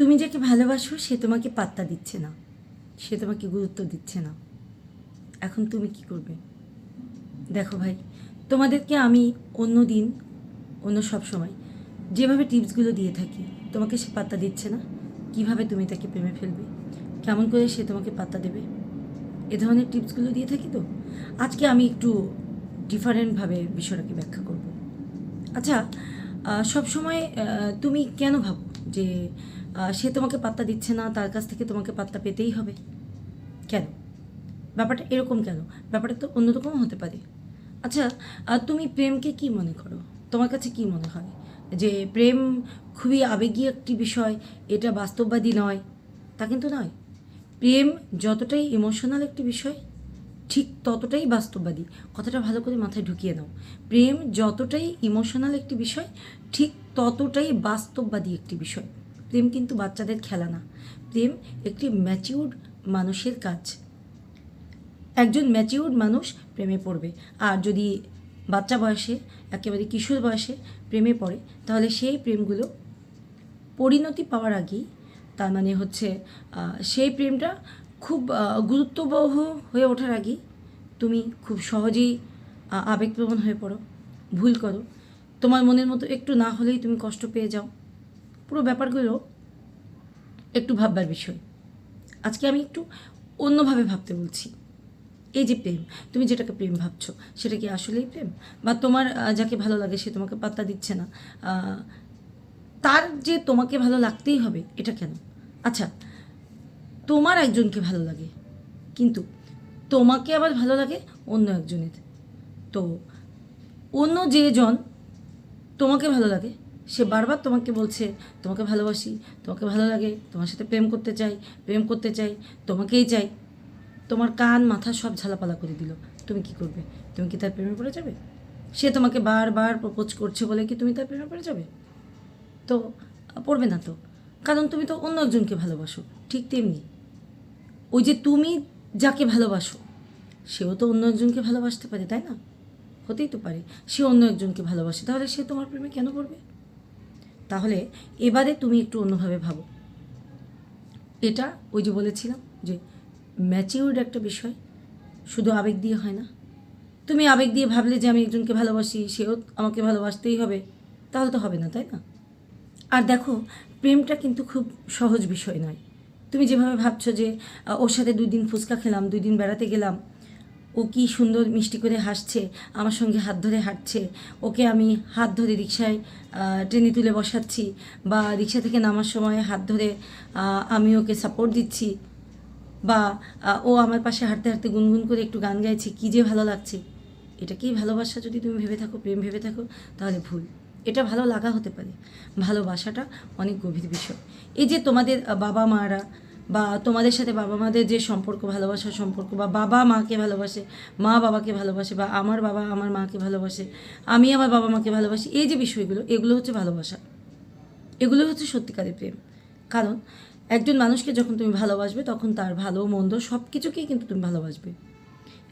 তুমি যাকে ভালোবাসো, সে তোমাকে পাত্তা দিচ্ছে না। সে তোমাকে গুরুত্ব দিচ্ছে না। এখন তুমি কি করবে? দেখো ভাই, তোমাদেরকে আমি অন্য দিন অন্য সব সময় যেভাবে টিপসগুলো দিয়ে থাকি, তোমাকে সে পাত্তা দিচ্ছে না। কীভাবে তুমি তাকে প্রেমে ফেলবে? কেমন করে সে তোমাকে পাত্তা দেবে? এ ধরনের টিপসগুলো দিয়ে থাকি তো? আজকে আমি একটু ডিফারেন্টভাবে বিষয়টাকে ব্যাখ্যা করব। আচ্ছা সব সময় তুমি কেন ভাবো যে সে তোমাকে পাত্তা দিচ্ছে না, তার কাছ থেকে তোমাকে পাত্তা পেতেই হবে। কেন? ব্যাপারটা এরকম কেন? ব্যাপারটা তো অন্যরকম হতে পারে। আচ্ছা তুমি প্রেমকে কি মনে করো? তোমার কাছে কি মনে হয়? যে প্রেম খুবই আবেগী একটি বিষয়, এটা বাস্তববাদী নয়, তা কিন্তু নয়। প্রেম যতটাই ইমোশনাল একটি বিষয়, ঠিক ততটাই বাস্তববাদী। কথাটা ভালো করে মাথায় ঢুকিয়ে নাও। প্রেম যতটাই ইমোশনাল একটি বিষয়, ঠিক ততটাই বাস্তববাদী একটি বিষয়। প্রেম কিন্তু বাচ্চাদের খেলা না। প্রেম একটি ম্যাচিউর্ড মানুষের কাজ। একজন ম্যাচিউর মানুষ প্রেমে পড়বে। আর যদি বাচ্চা বয়সে, একেবারে কিশোর বয়সে প্রেমে পড়ে, তাহলে সেই প্রেমগুলো পরিণতি পাওয়ার আগেই তার মানে হচ্ছে সেই প্রেমটা খুব গুরুত্ববহ হয়ে ওঠার আগেই তুমি খুব সহজেই আবেগপ্রবণ হয়ে পড়ো। ভুল করো। তোমার মনের মতো একটু না হলেই তুমি কষ্ট পেয়ে যাও। পুরো ব্যাপারগুলো একটু ভাববার বিষয়। আজকে আমি একটু অন্যভাবে ভাবতে বলছি। এই যে প্রেম, তুমি যেটাকে প্রেম ভাবছ, সেটা কি আসলেই প্রেম? বা তোমার যাকে ভালো লাগে সে তোমাকে পাত্তা দিচ্ছে না তার যে তোমাকে ভালো লাগতেই হবে, এটা কেন? আচ্ছা তোমার একজনকে ভালো লাগে, কিন্তু তোমাকে আবার ভালো লাগে অন্য একজনের। তো অন্য যে জন তোমাকে ভালো লাগে সে বারবার তোমাকে বলছে, তোমাকে ভালোবাসি, তোমাকে ভালো লাগে, তোমার সাথে প্রেম করতে চাই, প্রেম করতে চাই, তোমাকেই চাই। তোমার কান, মাথা সব ঝালাপালা করে দিল। তুমি কি করবে? তুমি কি তার প্রেমে পড়ে যাবে? সে তোমাকে বারবার প্রপোজ করছে বলে কি তুমি তার প্রেমে পড়ে যাবে? তো, পড়বে না তো। কারণ তুমি তো অন্য একজনকে ভালোবাসো, ঠিক তেমনি। ওই যে তুমি যাকে ভালোবাসো, সেও তো অন্য একজনকে ভালোবাসতে পারে, তাই না? হতেই তো পারে। সে অন্য একজনকে ভালোবাসে, তাহলে সে তোমার প্রেমে কেন পড়বে? তাহলে এবারে তুমি একটু অন্যভাবে ভাবো। এটা ওই যে বলেছিলাম যে ম্যাচিউর্ড একটা বিষয়, শুধু আবেগ দিয়ে হয় না। তুমি আবেগ দিয়ে ভাবলে যে আমি একজনকে ভালোবাসি, সেও আমাকে ভালোবাসতেই হবে, তাহলে তো হবে না, তাই না? আর দেখো, প্রেমটা কিন্তু খুব সহজ বিষয় নয়। তুমি যেভাবে ভাবছ যে ওর সাথে দুই দিন ফুচকা খেলাম, দুই দিন বেড়াতে গেলাম ও কি সুন্দর মিষ্টি করে হাসছে, আমার সঙ্গে হাত ধরে হাঁটছে, ওকে আমি হাত ধরে রিক্সায় ট্রেনে তুলে বসাচ্ছি বা রিক্সা থেকে নামার সময় হাত ধরে আমি ওকে সাপোর্ট দিচ্ছি বা ও আমার পাশে হাঁটতে হাঁটতে গুনগুন করে একটু গান গাইছে, কী যে ভালো লাগছে। এটাকেই ভালোবাসা যদি তুমি ভেবে থাকো, প্রেম ভেবে থাকো, তাহলে ভুল। এটা ভালো লাগা হতে পারে। ভালোবাসাটা অনেক গভীর বিষয়। এই যে তোমাদের বাবা মারা বা তোমাদের সাথে বাবা মাদের যে সম্পর্ক, ভালোবাসার সম্পর্ক, বা বাবা মাকে ভালোবাসে, মা বাবাকে ভালোবাসে, বা আমার বাবা আমার মাকে ভালোবাসে, আমি আমার বাবা মাকে ভালোবাসি, এই যে বিষয়গুলো, এগুলো হচ্ছে ভালোবাসা। এগুলো হচ্ছে সত্যিকারের প্রেম। কারণ একজন মানুষকে যখন তুমি ভালোবাসবে, তখন তার ভালো, মন্দ সব কিছুকেই কিন্তু তুমি ভালোবাসবে।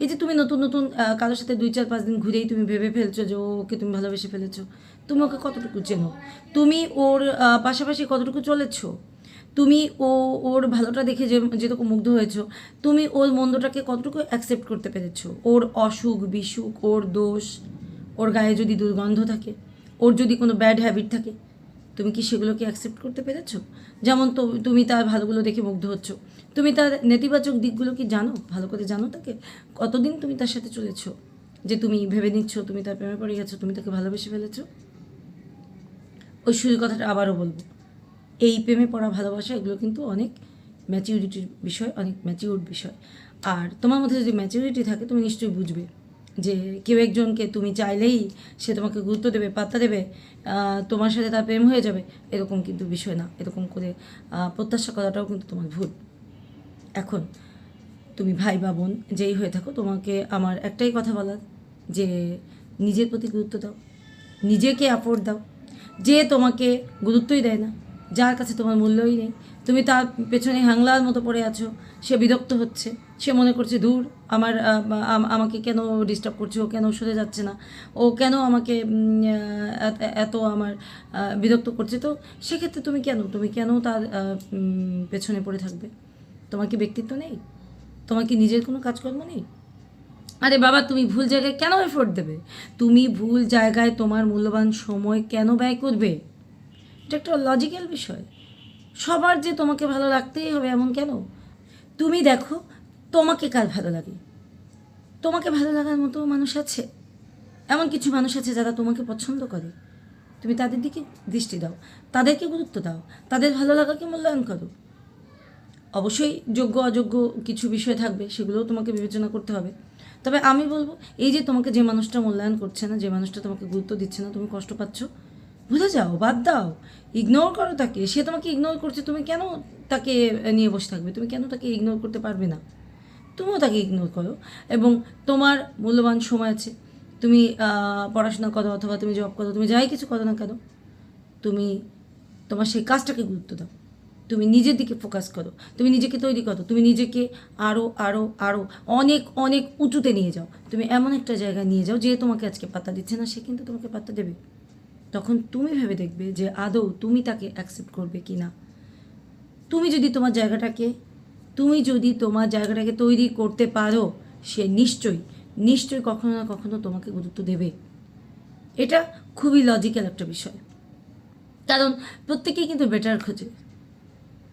এই যে তুমি নতুন নতুন কারোর সাথে দুই চার পাঁচ দিন ঘুরেই তুমি ভেবে ফেলছো যে ওকে তুমি ভালোবেসে ফেলেছো, তুমি ওকে কতটুকু চেনো? তুমি ওর পাশাপাশি কতটুকু চলেছো? তুমি ও, ওর ভালোটা দেখে যে যেরকম মুগ্ধ হয়েছো, তুমি ওর মন্দটাকে কতটুকু অ্যাকসেপ্ট করতে পেরেছ? ওর অসুখ, বিসুখ, ওর দোষ, ওর গায়ে যদি দুর্গন্ধ থাকে, ওর যদি কোনো ব্যাড হ্যাবিট থাকে, তুমি কি সেগুলোকে অ্যাকসেপ্ট করতে পেরেছ? যেমন তো, তুমি তার ভালোগুলো দেখে মুগ্ধ হচ্ছ। তুমি তার নেতিবাচক দিকগুলো কি জানো? ভালো করে জানো তাকে? কতদিন তুমি তার সাথে চলেছো? যে তুমি ভেবে নিচ্ছ, তুমি তার প্রেমে পড়ে গেছো, তুমি তাকে ভালোবেসে ফেলেছো? ওই শুরু কথাটা আবারও বলব। এই প্রেমে পড়া ভালোবাসা, এগুলো কিন্তু অনেক ম্যাচিউরিটির বিষয়, অনেক ম্যাচিউর বিষয়। আর তোমার মধ্যে যদি ম্যাচিউরিটি থাকে, তুমি নিশ্চয়ই বুঝবে যে কেউ একজনকে তুমি চাইলেই সে তোমাকে গুরুত্ব দেবে, পাত্তা দেবে তোমার সাথে তার প্রেম হয়ে যাবে, এরকম কিন্তু বিষয় না। এরকম করে প্রত্যাশা করাটাও কিন্তু তোমার ভুল। এখন তুমি ভাই বা বোন যেই হয়ে থাকো, তোমাকে আমার একটাই কথা বলার যে নিজের প্রতি গুরুত্ব দাও, নিজেকে অ্যাফোর্ড দাও। যে তোমাকে গুরুত্বই দেয় না যার কাছে তোমার মূল্যই নেই। তুমি তার পেছনে হ্যাংলার মতো পড়ে আছো। সে বিরক্ত হচ্ছে। সে মনে করছে, দূর, আমার আমাকে কেন ডিস্টার্ব করছে? ও কেন সরে যাচ্ছে না? ও কেন আমাকে এত- আমার বিরক্ত করছে? তো সেক্ষেত্রে তুমি কেন? তুমি কেন তার পেছনে পড়ে থাকবে? তোমার কি ব্যক্তিত্ব নেই? তোমার কি নিজের কোনো কাজকর্ম নেই? আরে বাবা, তুমি ভুল জায়গায় কেন এফোর্ট দেবে? তুমি ভুল জায়গায় তোমার মূল্যবান সময় কেন ব্যয় করবে? এটা একটা লজিক্যাল বিষয়। সবার যে তোমাকে ভালো রাখতেই হবে এমন কেন? তুমি দেখো, তোমাকে কার ভালো লাগে? তোমাকে ভালো লাগার মতো মানুষ আছে? এমন কিছু মানুষ আছে যারা তোমাকে পছন্দ করে। তুমি তাদের দিকে দৃষ্টি দাও, তাদেরকে গুরুত্ব দাও, তাদের ভালো লাগাকে মূল্যায়ন করো। অবশ্যই যোগ্য, অযোগ্য কিছু বিষয় থাকবে, সেগুলোও তোমাকে বিবেচনা করতে হবে। তবে আমি বলব, এই যে তোমাকে যে মানুষটা মূল্যায়ন করছে না, যে মানুষটা তোমাকে গুরুত্ব দিচ্ছে না, তুমি কষ্ট পাচ্ছ ভুলে যাও বাদ দাও। ইগনোর করো তাকে। সে তোমাকে ইগনোর করছে, তুমি কেন তাকে নিয়ে বসে থাকবে? তুমি কেন তাকে ইগনোর করতে পারবে না? তুমিও তাকে ইগনোর করো। এবং তোমার মূল্যবান সময় আছে। তুমি পড়াশোনা করো অথবা তুমি জব করো তুমি যাই কিছু করো না কেন, তুমি তোমার সেই কাজটাকে গুরুত্ব দাও। তুমি নিজের দিকে ফোকাস করো। তুমি নিজেকে তৈরি করো। তুমি নিজেকে আরও আরও আরও অনেক অনেক উঁচুতে নিয়ে যাও। তুমি এমন একটা জায়গায় নিয়ে যাও যে তোমাকে আজকে পাত্তা দিচ্ছে না, সে কিন্তু তোমাকে পাত্তা দেবে। তখন তুমি ভেবে দেখবে যে আদৌ তুমি তাকে অ্যাকসেপ্ট করবে কি না তুমি যদি তোমার জায়গাটাকে, তুমি যদি তোমার জায়গাটাকে তৈরি করতে পারো, সে নিশ্চয়ই নিশ্চয়ই কখনো না কখনো তোমাকে গুরুত্ব দেবে। এটা খুবই লজিক্যাল একটা বিষয়। কারণ প্রত্যেকেই কিন্তু বেটার খোঁজে।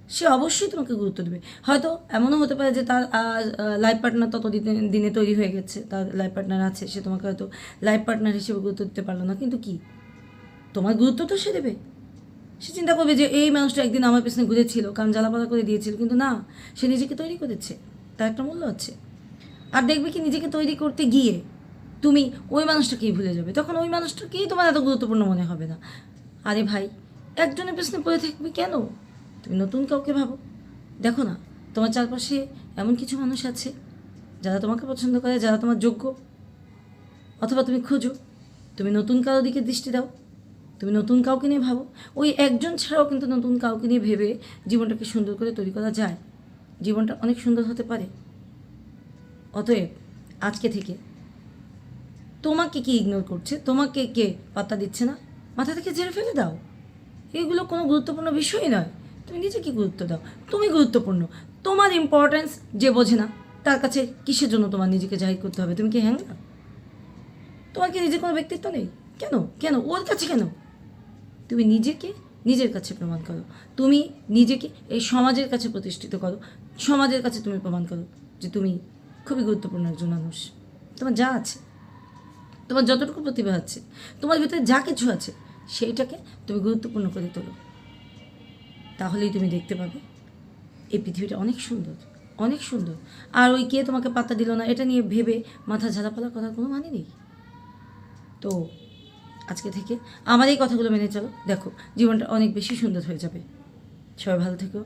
সে অবশ্যই তোমাকে গুরুত্ব দেবে। হয়তো এমনও হতে পারে যে তার লাইফ পার্টনার তত দিনে- দিনে তৈরি হয়ে গেছে, তার লাইফ পার্টনার আছে, সে তোমাকে হয়তো লাইফ পার্টনার হিসেবে গুরুত্ব দিতে পারল না। কিন্তু কি? তোমার গুরুত্ব তো সে দেবে। সে চিন্তা করবে যে এই মানুষটা একদিন আমার পেছনে ঘুরেছিল, কারণ জ্বালাপালা করে দিয়েছিল, কিন্তু না, সে নিজেকে তৈরি করেছে, তার একটা মূল্য আছে। আর দেখবে কি, নিজেকে তৈরি করতে গিয়ে তুমি ওই মানুষটাকেই ভুলে যাবে। তখন ওই মানুষটাকেই তোমার এত গুরুত্বপূর্ণ মনে হবে না। আরে ভাই, একজনের পেছনে পড়ে থাকবে কেন? তুমি নতুন কাউকে ভাবো। দেখো না, তোমার চারপাশে এমন কিছু মানুষ আছে, যারা তোমাকে পছন্দ করে, যারা তোমার যোগ্য। অথবা তুমি খোঁজো, তুমি নতুন কারও দিকে দৃষ্টি দাও। তুমি নতুন কাউকে নিয়ে ভাবো। ওই একজন ছাড়াও কিন্তু নতুন কাউকে নিয়ে ভেবে জীবনটাকে সুন্দর করে তৈরি করা যায়। জীবনটা অনেক সুন্দর হতে পারে। অতএব আজকে থেকে তোমাকে কে ইগনোর করছে? তোমাকে কে পাত্তা দিচ্ছে না? মাথা থেকে ঝেড়ে ফেলে দাও। এগুলো কোনো গুরুত্বপূর্ণ বিষয়ই নয়। তুমি নিজেকে গুরুত্ব দাও? তুমি গুরুত্বপূর্ণ। তোমার ইম্পর্ট্যান্স যে বোঝে না, তার কাছে কিসের জন্য তোমার নিজেকে জাহির করতে হবে? তুমি কি হ্যাং তোমার কি নিজের কোনো ব্যক্তিত্ব নেই? কেন? কেন? ওর কাছে কেন? তুমি নিজেকে নিজের কাছে প্রমাণ করো। তুমি নিজেকে এই সমাজের কাছে প্রতিষ্ঠিত করো। সমাজের কাছে তুমি প্রমাণ করো যে তুমি খুবই গুরুত্বপূর্ণ একজন মানুষ। তোমার যা আছে, তোমার যতটুকু প্রতিভা আছে, তোমার ভিতরে যা কিছু আছে, সেইটাকে তুমি গুরুত্বপূর্ণ করে তোলো। তাহলেই তুমি দেখতে পাবে এই পৃথিবীটা অনেক সুন্দর অনেক সুন্দর। আর ওই কে তোমাকে পাত্তা দিল না, এটা নিয়ে ভেবে মাথা ঝালাপালা করার কোনো মানে নেই। তো আজকে থেকে আমার এই কথাগুলো মেনে চলো। দেখো, জীবনটা অনেক বেশি সুন্দর হয়ে যাবে। সবাই ভালো থেকো।